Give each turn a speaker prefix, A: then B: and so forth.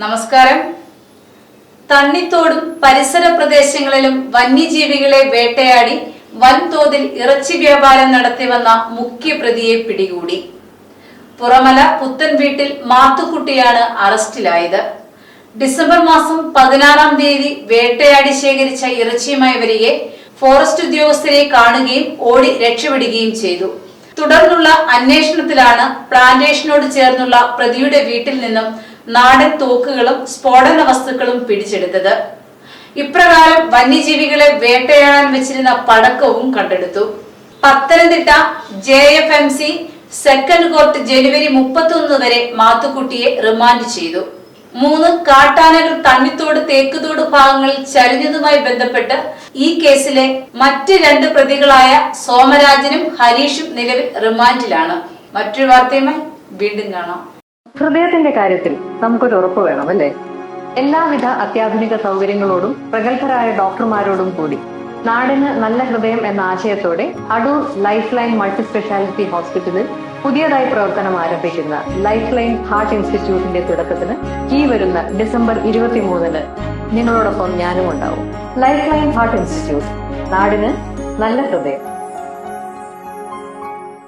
A: നമസ്കാരം. തണ്ണിത്തോടും പരിസര പ്രദേശങ്ങളിലും വന്യജീവികളെ വേട്ടയാടി വൻതോതിൽ ഇറച്ചി വ്യാപാരം നടത്തിവന്ന മുഖ്യപ്രതിയെ പിടികൂടി. പുറമല പുത്തൻ വീട്ടിൽ മാത്തുക്കുട്ടിയാണ് അറസ്റ്റിലായത്. ഡിസംബർ മാസം പതിനാറാം തീയതി വേട്ടയാടി ശേഖരിച്ച ഇറച്ചിയുമായി വരികെ ഫോറസ്റ്റ് ഉദ്യോഗസ്ഥരെ കാണുകയും ഓടി രക്ഷപ്പെടുകയും ചെയ്തു. തുടർന്നുള്ള അന്വേഷണത്തിലാണ് പ്ലാന്റേഷനോട് ചേർന്നുള്ള പ്രതിയുടെ വീട്ടിൽ നിന്നും നാടൻ തോക്കുകളും സ്ഫോടന വസ്തുക്കളും പിടിച്ചെടുത്തത്. ഇപ്രകാരം വന്യജീവികളെ വേട്ടയാടാൻ വെച്ചിരുന്ന പടക്കവും കണ്ടെടുത്തു. Pathanamthitta J F M C second court ജനുവരി മുപ്പത്തൊന്ന് വരെ മാത്തുക്കുട്ടിയെ റിമാൻഡ് ചെയ്തു. മൂന്ന് കാട്ടാനകൾ തണ്ണിത്തോട് തേക്കുതോട് ഭാഗങ്ങളിൽ ചരിഞ്ഞതുമായി ബന്ധപ്പെട്ട് ഈ കേസിലെ മറ്റ് രണ്ട് പ്രതികളായ സോമരാജനും ഹരീഷും നിലവിൽ റിമാൻഡിലാണ്. മറ്റൊരു വാർത്തയുമായി വീണ്ടും കാണാം.
B: ഹൃദയത്തിന്റെ കാര്യത്തിൽ നമുക്കൊരു ഉറപ്പ് വേണം അല്ലേ? എല്ലാവിധ അത്യാധുനിക സൗകര്യങ്ങളോടും പ്രഗത്ഭരായ ഡോക്ടർമാരോടും കൂടി നാടിന് നല്ല ഹൃദയം എന്ന ആശയത്തോടെ Adoor life line multi speciality ഹോസ്പിറ്റലിൽ പുതിയതായി പ്രവർത്തനം ആരംഭിക്കുന്ന ലൈഫ് ലൈൻ ഹാർട്ട് ഇൻസ്റ്റിറ്റ്യൂട്ടിന്റെ തുടക്കത്തിന് ഈ വരുന്ന ഡിസംബർ ഇരുപത്തിമൂന്നിന് നിങ്ങളോടൊപ്പം ഞാനും ഉണ്ടാവും ലൈഫ് ലൈൻ ഹാർട്ട് ഇൻസ്റ്റിറ്റ്യൂട്ട് നാടിന് നല്ല ഹൃദയം.